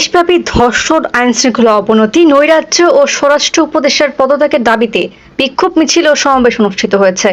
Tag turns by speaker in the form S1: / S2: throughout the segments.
S1: দেশব্যাপী ধর্ষণ আইন শৃঙ্খলা অবনতি নৈরাজ্য ও স্বরাষ্ট্র উপদেষ্টার পদত্যাগের দাবিতে বিক্ষোভ মিছিল ও সমাবেশ অনুষ্ঠিত হয়েছে।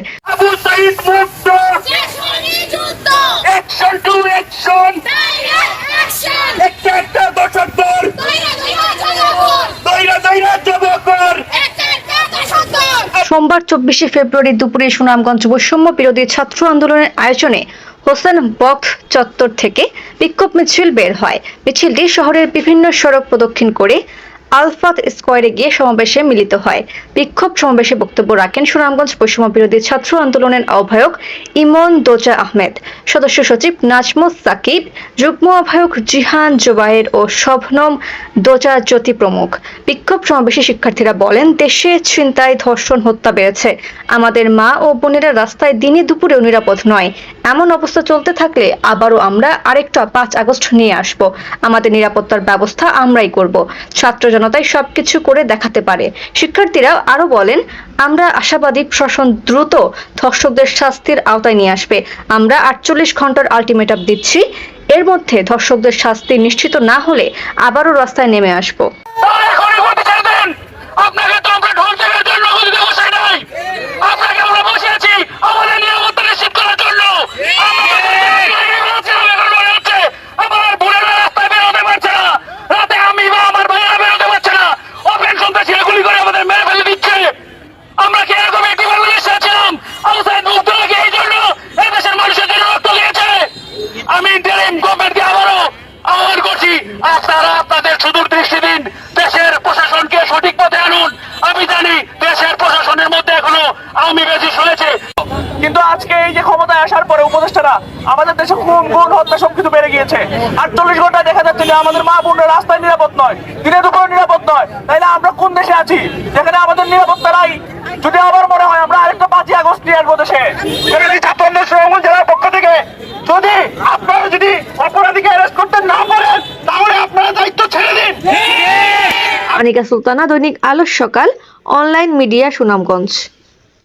S1: সোমবার চব্বিশে ফেব্রুয়ারি দুপুরে সুনামগঞ্জ বৈষম্য বিরোধী ছাত্র আন্দোলনের আয়োজনে হোসেন বক্স চত্বর থেকে বিক্ষোভ মিছিল বের হয়। মিছিলটি শহরের বিভিন্ন সড়ক প্রদক্ষিণ করে আলফাত স্কোয়ারে গিয়ে সমাবেশে মিলিত হয়। বিক্ষোভ সমাবেশে বক্তব্য রাখেন সুনামগঞ্জ বৈষম্য বিরোধী ছাত্র আন্দোলনের আহ্বায়ক ইমন দোজা আহমেদ। সদস্য সচিব নাজমুস সাকিব, যুগ্ম আহ্বায়ক জিহান জোবায়ের ও শবনম দোজা জ্যোতি প্রমুখ। বিক্ষোভ সমাবেশে শিক্ষার্থীরা বলেন, দেশে ছিনতাই, ধর্ষণ, হত্যা বেড়েছে। আমাদের মা ও বোনেরা রাস্তায় দিনে দুপুরেও নিরাপদ নয়। এমন অবস্থা চলতে থাকলে আবারও আমরা আরেকটা পাঁচ আগস্ট নিয়ে আসব। আমাদের নিরাপত্তার ব্যবস্থা আমরাই করব। ছাত্র জনতাই সবকিছু করে দেখাতে পারে। শিক্ষার্থীরা আরও বলেন, আমরা আশাবাদী প্রশাসন দ্রুত ধর্ষকদের শাস্তির আওতায় নিয়ে আসবে। আমরা আটচল্লিশ ঘণ্টার আলটিমেটাম দিচ্ছি। এর মধ্যে ধর্ষকদের শাস্তি নিশ্চিত না হলে আবারও রাস্তায় নেমে আসব।
S2: আপনারা আপনাদের সুদূর দৃষ্টি দিন দেশের প্রশাসনকে সঠিক পথে আনুন। আমি জানি দেশের প্রশাসনের মধ্যে এখনও আওয়ামী বেশি শুনেছে
S3: কিন্তু আজকে এই যে ক্ষমতায় আসার পরে উপদেষ্টারা আমাদের দেশে খুন গুণ হত্যা সবকিছু বেড়ে গিয়েছে। আটচল্লিশ ঘণ্টা দেখা যাচ্ছে যে আমাদের মা বোনরা রাস্তায় নিরাপদ নয় দিনে দুপুরে নিরাপদ নয়। তাইলে আমরা কোন দেশে আছি? যেখানে আমাদের নিরাপত্তা নাই। যদি আবার মনে হয় আমরা আরেকটা পাঁচই আগস্ট নিয়ে আসব দেশে।
S2: ছাত্রদের শ্রমণ জেলার পক্ষ থেকে যদি আপনারা যদি অপরাধীকে
S1: আনিকা সুলতানা দৈনিক আলোর সকাল অনলাইন মিডিয়া সুনামগঞ্জ।